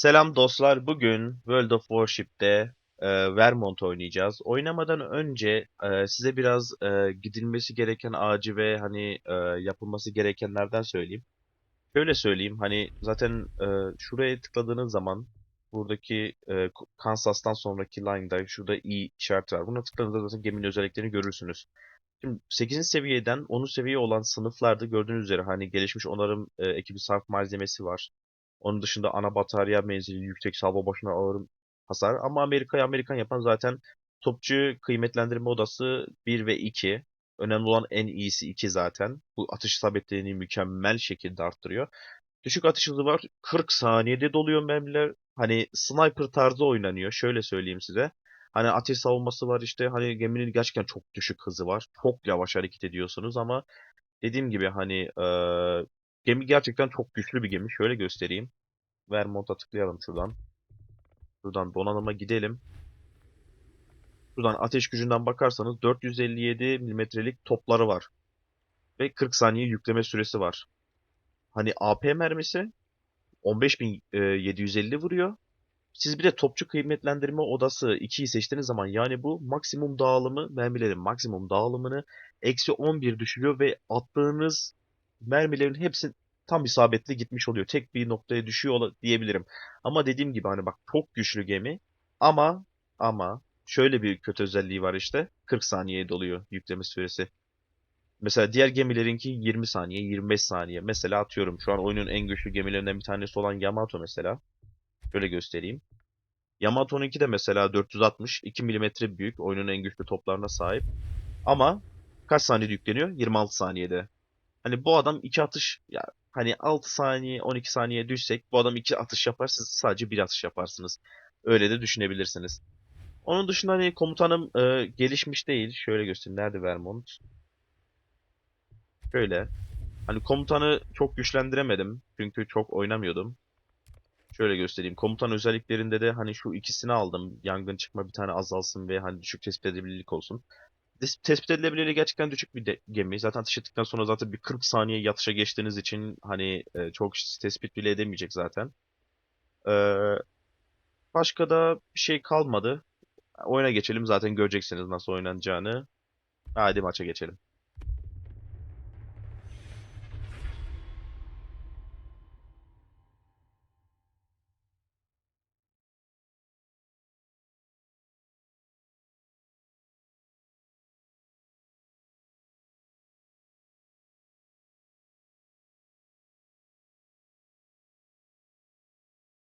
Selam dostlar. Bugün World of Warship'te e, Vermont oynayacağız. Oynamadan önce e, size biraz e, gidilmesi gereken ağacı ve hani e, yapılması gerekenlerden söyleyeyim. Şöyle söyleyeyim. Hani zaten e, şuraya tıkladığınız zaman buradaki e, Kansas'tan sonraki line'da şurada i işareti var. Buna tıkladığınızda zaten geminin özelliklerini görürsünüz. Şimdi 8. seviyeden 10. seviye olan sınıflarda gördüğünüz üzere hani gelişmiş onarım e, ekibi sarf malzemesi var. Onun dışında ana batarya menzili, yüksek salvo başına ağır hasar. Ama Amerika'yı Amerikan yapan zaten topçu kıymetlendirme odası 1 ve 2. Önemli olan en iyisi 2 zaten. Bu atış isabetlerini mükemmel şekilde arttırıyor. Düşük atış hızı var. 40 saniyede doluyor mermiler. Hani sniper tarzı oynanıyor. Şöyle söyleyeyim size. Hani ateş savunması var işte. Hani geminin gerçekten çok düşük hızı var. Çok yavaş hareket ediyorsunuz ama dediğim gibi hani eee, gemi gerçekten çok güçlü bir gemi. Şöyle göstereyim. Vermont'a tıklayalım şuradan. Şuradan donanıma gidelim. Şuradan ateş gücünden bakarsanız 457 milimetrelik topları var. Ve 40 saniye yükleme süresi var. Hani AP mermisi 15750 vuruyor. Siz bir de topçu kıymetlendirme odası 2'yi seçtiğiniz zaman yani bu maksimum dağılımı mermilerin maksimum dağılımını eksi 11 düşürüyor ve attığınız mermilerin hepsi tam isabetli gitmiş oluyor. Tek bir noktaya düşüyor diyebilirim. Ama dediğim gibi hani bak çok güçlü gemi ama ama şöyle bir kötü özelliği var işte 40 saniyeye doluyor yükleme süresi. Mesela diğer gemilerinki 20 saniye, 25 saniye. Mesela atıyorum şu an oyunun en güçlü gemilerinden bir tanesi olan Yamato mesela. Şöyle göstereyim. Yamato'nunki de mesela 460, 2 milimetre büyük. Oyunun en güçlü toplarına sahip. Ama kaç saniyede yükleniyor? 26 saniyede. Hani bu adam iki atış ya hani 6 saniye 12 saniye düşsek bu adam iki atış yapar siz sadece bir atış yaparsınız. Öyle de düşünebilirsiniz. Onun dışında hani komutanım e, gelişmiş değil. Şöyle göstereyim. Nerede Vermont? Şöyle. Hani komutanı çok güçlendiremedim. Çünkü çok oynamıyordum. Şöyle göstereyim. Komutan özelliklerinde de hani şu ikisini aldım. Yangın çıkma bir tane azalsın ve hani düşük tespit edilebilirlik olsun. Tespit edilebilirliği gerçekten düşük bir de- gemi. Zaten atış ettikten sonra zaten bir 40 saniye yatışa geçtiğiniz için hani e, çok tespit bile edemeyecek zaten. Ee, başka da bir şey kalmadı. Oyuna geçelim zaten göreceksiniz nasıl oynanacağını. Hadi maça geçelim.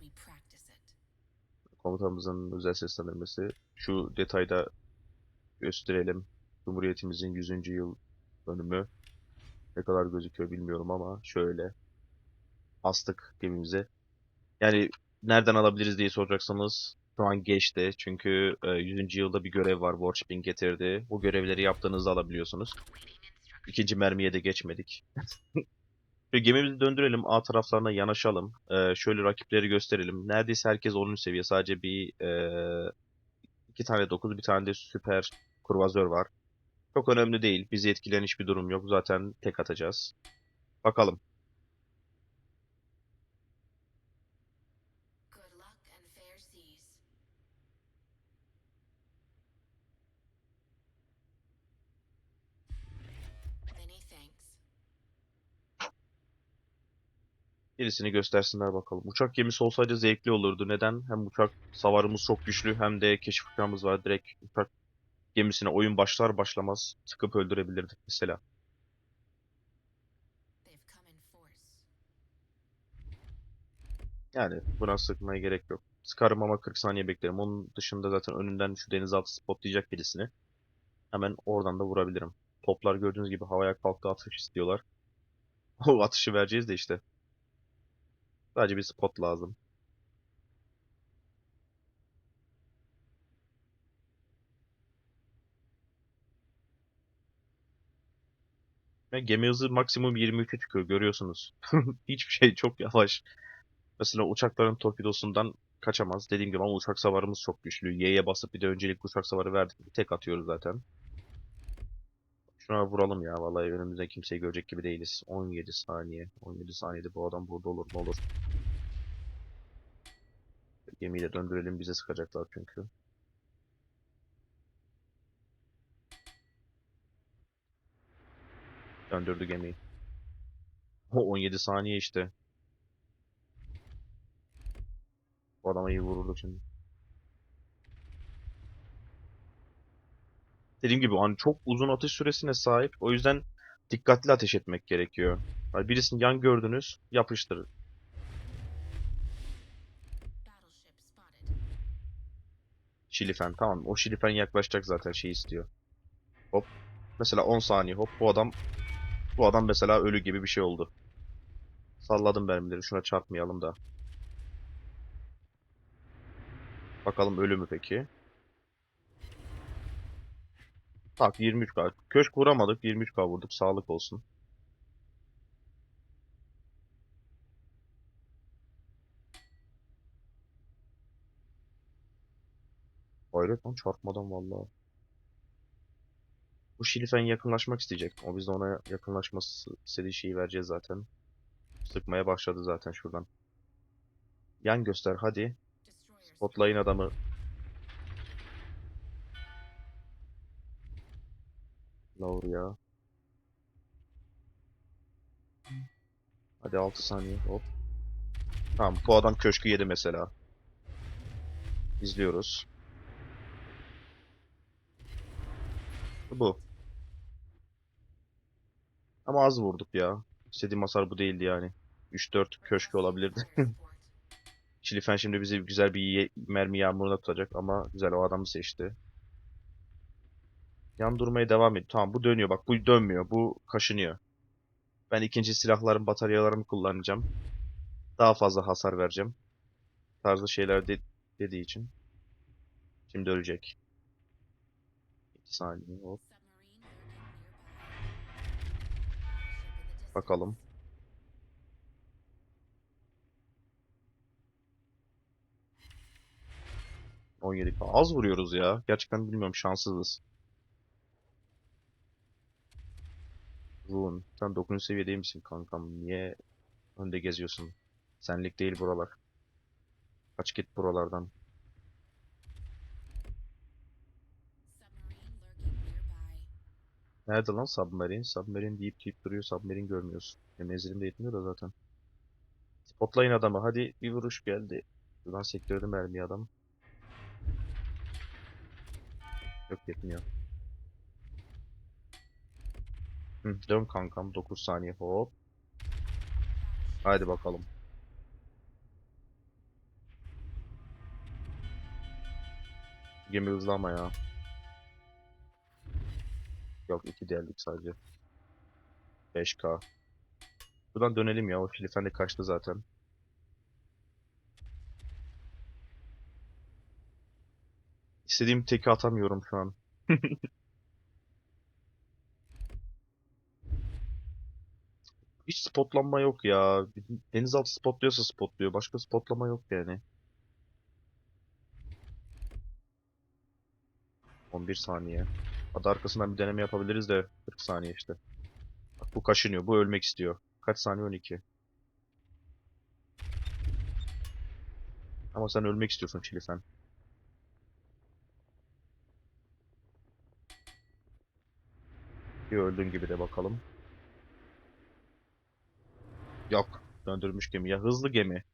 We practice it. Komutanımızın özel seslendirmesi. Şu detayda gösterelim. Cumhuriyetimizin 100. yıl dönümü. Ne kadar gözüküyor bilmiyorum ama şöyle. Astık gemimize. Yani nereden alabiliriz diye soracaksanız şu an geçti. Çünkü e, 100. yılda bir görev var Warship'in getirdiği. Bu görevleri yaptığınızda alabiliyorsunuz. İkinci mermiye de geçmedik. Ve gemimizi döndürelim. A taraflarına yanaşalım. Ee, şöyle rakipleri gösterelim. Neredeyse herkes 10. seviye. Sadece bir e, iki tane 9, bir tane de süper kurvazör var. Çok önemli değil. Bizi etkileyen hiçbir durum yok. Zaten tek atacağız. Bakalım. Birisini göstersinler bakalım. Uçak gemisi olsaydı zevkli olurdu. Neden? Hem uçak savarımız çok güçlü hem de keşif uçağımız var. Direkt uçak gemisine oyun başlar başlamaz sıkıp öldürebilirdik mesela. Yani buna sıkmaya gerek yok. Sıkarım ama 40 saniye beklerim. Onun dışında zaten önünden şu denizaltı spotlayacak birisini. Hemen oradan da vurabilirim. Toplar gördüğünüz gibi havaya kalktı atış istiyorlar. O atışı vereceğiz de işte. Sadece bir spot lazım. Ve gemi hızı maksimum 23'e çıkıyor görüyorsunuz. Hiçbir şey çok yavaş. Mesela uçakların torpidosundan kaçamaz. Dediğim gibi ama uçak savarımız çok güçlü. Y'ye basıp bir de öncelikli uçak savarı verdik. Bir tek atıyoruz zaten. Şuna vuralım ya. Vallahi önümüzde kimseyi görecek gibi değiliz. 17 saniye. 17 saniyede bu adam burada olur mu olur. Gemiyi de döndürelim. Bize sıkacaklar çünkü. Döndürdü gemiyi. O 17 saniye işte. Bu adama iyi vururdu şimdi. Dediğim gibi hani çok uzun atış süresine sahip. O yüzden dikkatli ateş etmek gerekiyor. Hani birisini yan gördünüz, yapıştırın. Şilifen tamam. O şilifen yaklaşacak zaten şey istiyor. Hop. Mesela 10 saniye hop. Bu adam bu adam mesela ölü gibi bir şey oldu. Salladım mermileri. Şuna çarpmayalım da. Bakalım ölü mü peki? Tak 23k. Köşk vuramadık. 23k vurduk. Sağlık olsun. Hayret lan çarpmadan vallahi. Bu Şilifen yakınlaşmak isteyecek. O biz de ona yakınlaşması istediği şeyi vereceğiz zaten. Sıkmaya başladı zaten şuradan. Yan göster hadi. Spotlayın adamı. Lower ya. Hadi 6 saniye hop. Tamam bu adam köşkü yedi mesela. İzliyoruz. Bu. Ama az vurduk ya. İstediğim hasar bu değildi yani. 3-4 köşkü olabilirdi. Fort. Şilifen şimdi bizi güzel bir mermi yağmuruna tutacak ama güzel o adamı seçti. Yan durmaya devam ediyor. Tamam bu dönüyor bak bu dönmüyor. Bu kaşınıyor. Ben ikinci silahların bataryalarını kullanacağım. Daha fazla hasar vereceğim. Tarzı şeyler de- dediği için. Şimdi ölecek. 2 saniye hop. Bakalım. 17 falan. Az vuruyoruz ya. Gerçekten bilmiyorum şanssızız. Rune. Sen 9. seviyede misin kankam? Niye önde geziyorsun? Senlik değil buralar. Kaç git buralardan. Nerede lan Submarine? Submarine deyip deyip duruyor. Submarine görmüyorsun. E, menzilim de yetmiyor da zaten. Spotlayın adamı. Hadi bir vuruş geldi. Buradan sektirdi mermiyi adam. Yok yetmiyor. Hı, dön kankam. 9 saniye hop. Haydi bakalım. Gemi hızlı ama ya. Yok 2 deldik sadece. 5K. Buradan dönelim ya. O Filifen de kaçtı zaten. İstediğim teki atamıyorum şu an. Hiç spotlanma yok ya. Denizaltı spotluyorsa spotluyor. Başka spotlama yok yani. 11 saniye. Hadi arkasından bir deneme yapabiliriz de 40 saniye işte. Bak bu kaşınıyor. Bu ölmek istiyor. Kaç saniye? 12. Ama sen ölmek istiyorsun Çilifen. Bir öldüğün gibi de bakalım. Yok. Döndürmüş gemi. Ya hızlı gemi.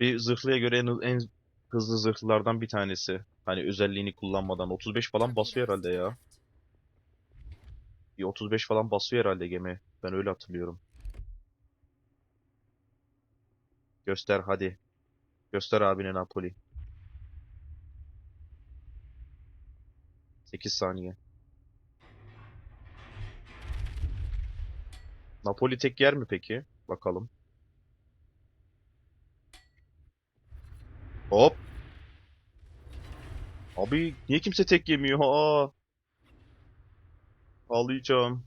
Bir zırhlıya göre en, en hızlı zırhlılardan bir tanesi. Hani özelliğini kullanmadan. 35 falan basıyor herhalde ya. Bir 35 falan basıyor herhalde gemi. Ben öyle hatırlıyorum. Göster hadi. Göster abine Napoli. 8 saniye. Napoli tek yer mi peki? Bakalım. Hop. Abi niye kimse tek yemiyor? Aa. Ağlayacağım.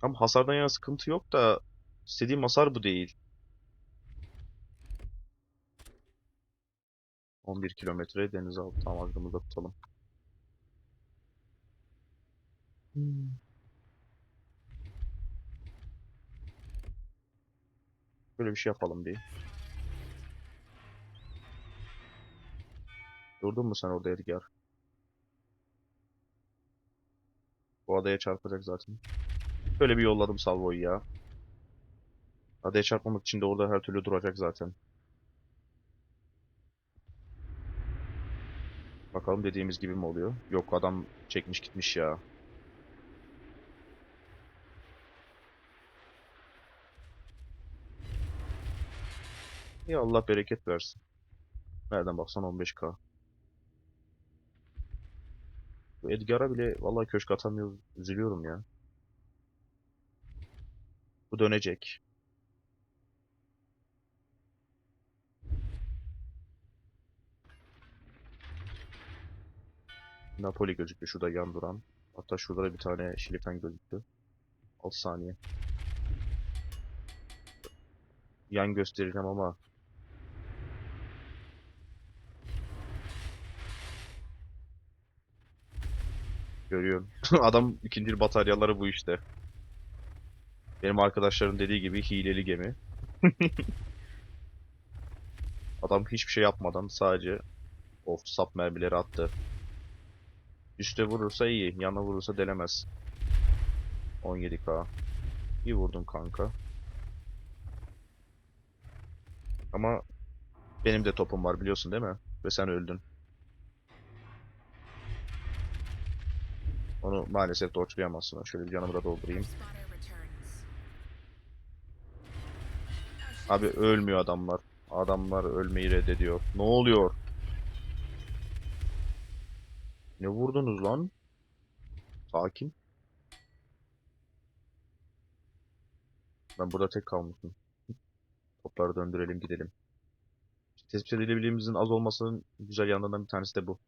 Tam hasardan yana sıkıntı yok da istediğim hasar bu değil. 11 kilometre denizaltı tam aklımızda tutalım. Hmm. Böyle bir şey yapalım bir. Durdun mu sen orada Edgar? Bu adaya çarpacak zaten. Böyle bir yolladım salvoyu ya. Adaya çarpmamak için de orada her türlü duracak zaten. Bakalım dediğimiz gibi mi oluyor? Yok adam çekmiş gitmiş ya. Ya Allah bereket versin. Nereden baksan 15k. Bu Edgar'a bile vallahi köşk atamıyoruz. Üzülüyorum ya. Bu dönecek. Napoli gözüktü şurada yan duran. Hatta şurada da bir tane Şilifen gözüktü. 6 saniye. Yan göstereceğim ama görüyorum. Adam ikinci bataryaları bu işte. Benim arkadaşların dediği gibi hileli gemi. Adam hiçbir şey yapmadan sadece of sap mermileri attı. Üste vurursa iyi, yana vurursa delemez. 17k. İyi vurdun kanka. Ama benim de topum var biliyorsun değil mi? Ve sen öldün. Onu maalesef torçlayamazsın. Şöyle bir canımı da doldurayım. Abi ölmüyor adamlar. Adamlar ölmeyi reddediyor. Ne oluyor? Ne vurdunuz lan? Sakin. Ben burada tek kalmışım. Topları döndürelim gidelim. Tespit edebildiğimizin az olmasının güzel yanlarından bir tanesi de bu.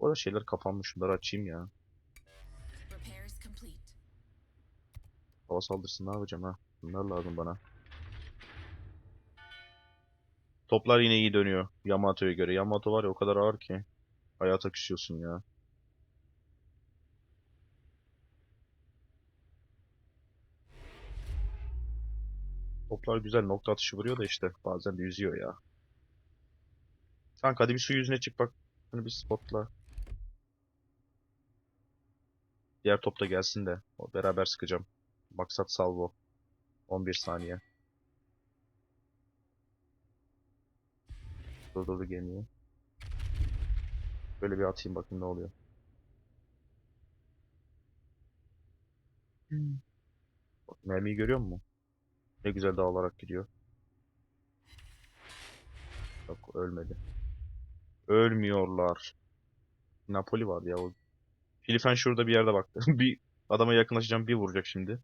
Arada şeyler kapanmış. Şunları açayım ya. Hava saldırısı ne yapacağım ha? Bunlar lazım bana. Toplar yine iyi dönüyor. Yamato'ya göre. Yamato var ya o kadar ağır ki. Hayata küsüyorsun ya. Toplar güzel nokta atışı vuruyor da işte bazen de yüzüyor ya. Kanka hadi bir su yüzüne çık bak. Bunu bir spotla. Diğer top da gelsin de beraber sıkacağım. Maksat salvo. 11 saniye. Durdurdu gemiyi. Böyle bir atayım bakayım ne oluyor. Bak, mermiyi görüyor musun? Ne güzel dağılarak gidiyor. Yok ölmedi. Ölmüyorlar. Napoli var ya o. Filifen şurada bir yerde baktı. bir adama yakınlaşacağım bir vuracak şimdi.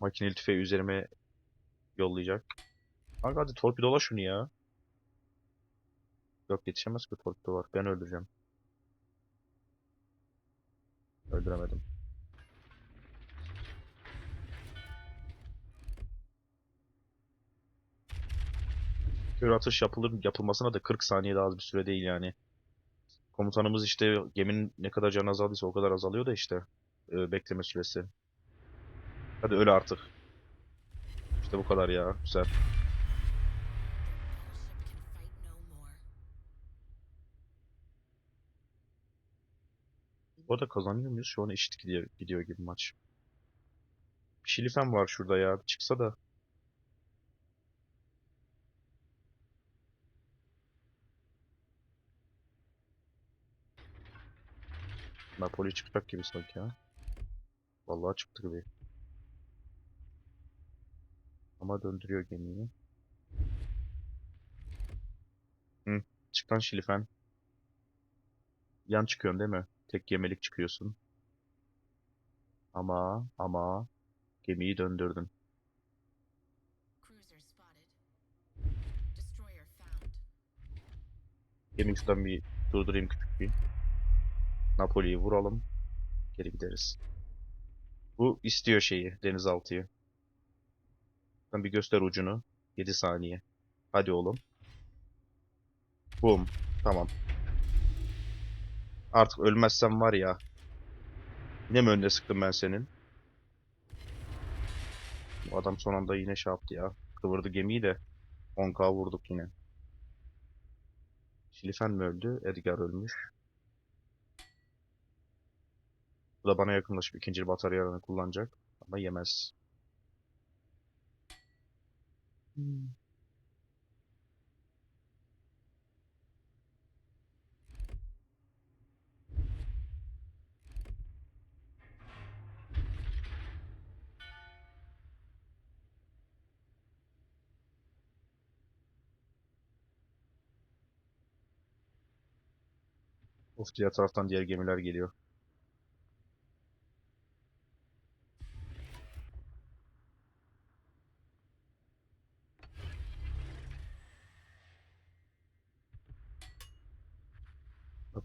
Makineli tüfeği üzerime yollayacak. Kanka hadi torpidola şunu ya. Yok yetişemez ki torpido var. Ben öldüreceğim. Öldüremedim. Kör atış yapılır yapılmasına da 40 saniye daha az bir süre değil yani. Komutanımız işte geminin ne kadar canı azaldıysa o kadar azalıyor da işte e, bekleme süresi. Hadi öl artık. İşte bu kadar ya. Güzel. Bu arada kazanıyor muyuz? Şu an eşit gidiyor, gidiyor gibi maç. Şilifen var şurada ya. Çıksa da. Napoli çıkacak gibi sanki ha. Vallahi çıktı gibi. Ama döndürüyor gemiyi. Hı, çık lan Şilifen. Yan çıkıyorsun değil mi? Tek yemelik çıkıyorsun. Ama ama gemiyi döndürdün. Gemiyi şuradan bir durdurayım küçük bir. Napoli'yi vuralım. Geri gideriz. Bu istiyor şeyi, denizaltıyı. Sen bir göster ucunu. 7 saniye. Hadi oğlum. Boom. Tamam. Artık ölmezsem var ya. Yine mi önüne sıktım ben senin? Bu adam son anda yine şey yaptı ya. Kıvırdı gemiyi de 10k vurduk yine. Şilifen mi öldü? Edgar ölmüş. Bu da bana yakınlaşıp ikinci bataryalarını kullanacak. Ama yemez. Hmm. Of diğer taraftan diğer gemiler geliyor.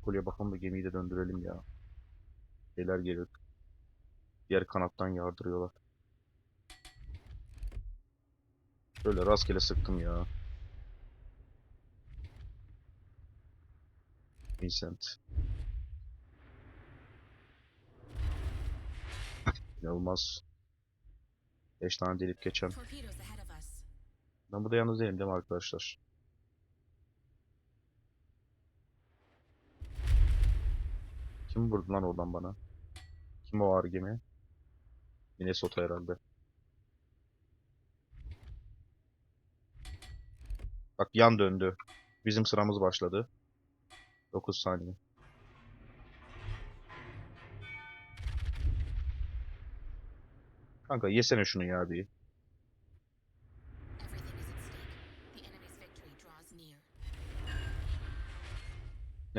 Napoli'ye bakalım da gemiyi de döndürelim ya. Şeyler geliyor. Diğer kanattan yardırıyorlar. Böyle rastgele sıktım ya. Vincent. İnanılmaz. 5 tane delip geçen. Ben burada yalnız değilim değil mi arkadaşlar? Kim vurdu lan oradan bana? Kim o ağır gemi? Minnesota herhalde. Bak yan döndü. Bizim sıramız başladı. 9 saniye. Kanka yesene şunu ya bir.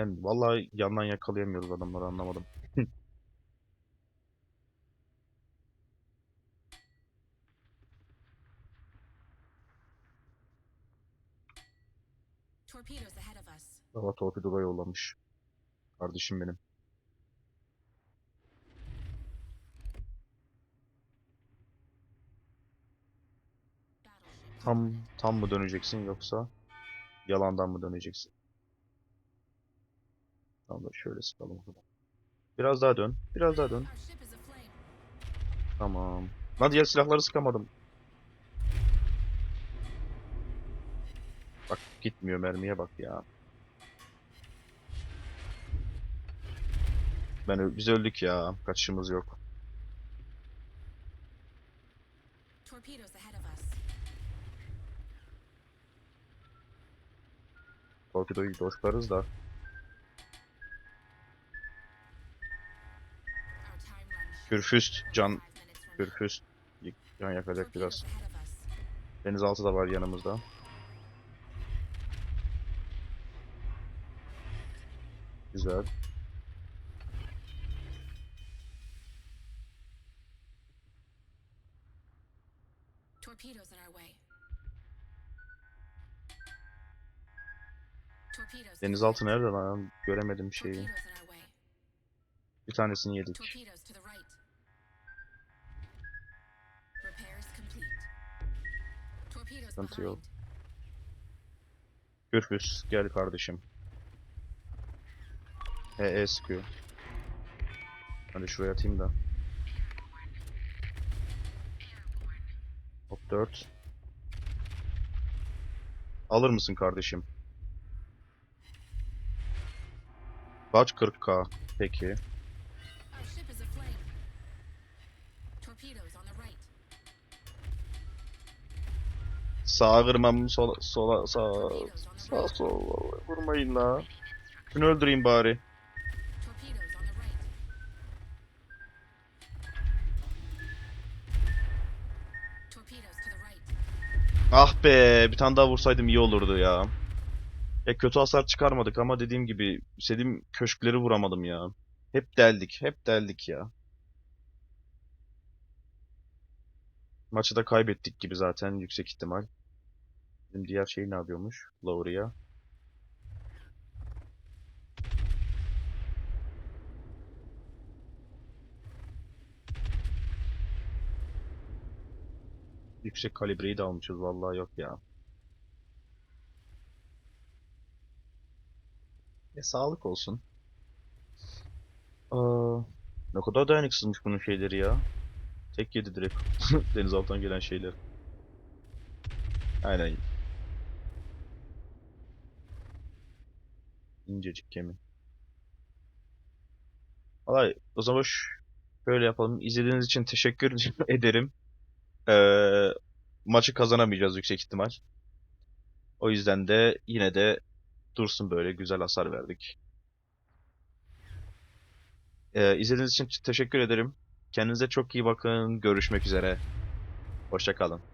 Yani vallahi yandan yakalayamıyoruz adamları anlamadım. Hava torpidoda yollamış. Kardeşim benim. Tam tam mı döneceksin yoksa yalandan mı döneceksin? Tamam da şöyle sıkalım o zaman. Biraz daha dön. Biraz daha dön. Tamam. Lan diğer silahları sıkamadım. Bak gitmiyor mermiye bak ya. Ben biz öldük ya. Kaçışımız yok. Torpidoyu doşlarız da. Kürfüst, can, kürfüst. Can yakacak biraz. Denizaltı da var yanımızda. Güzel. Torpedoes in our way. Denizaltı nerede lan? Göremedim şeyi. Bir tanesini yedik. Sıkıntı yok. Kürfüs gel kardeşim. HE sıkıyor. Hadi şuraya atayım da. Hop 4. Alır mısın kardeşim? Kaç 40k? Peki. Sağa kırmam sola sola sağa sağ sol vallahi vurmayın la. Şunu öldüreyim bari. Ah be bir tane daha vursaydım iyi olurdu ya. Ya kötü hasar çıkarmadık ama dediğim gibi istediğim köşkleri vuramadım ya. Hep deldik, hep deldik ya. Maçı da kaybettik gibi zaten yüksek ihtimal. Bizim diğer şey ne yapıyormuş? Lauria. Yüksek kalibreyi de almışız vallahi yok ya. E sağlık olsun. Aa, ne kadar dayanıksızmış bunun şeyleri ya. Tek yedi direkt. Denizaltıdan gelen şeyler. Aynen. İncecik gemi. Vallahi o zaman ş- böyle yapalım. İzlediğiniz için teşekkür ederim. Ee, maçı kazanamayacağız yüksek ihtimal. O yüzden de yine de dursun böyle güzel hasar verdik. Ee, izlediğiniz için teşekkür ederim. Kendinize çok iyi bakın. Görüşmek üzere. Hoşça kalın.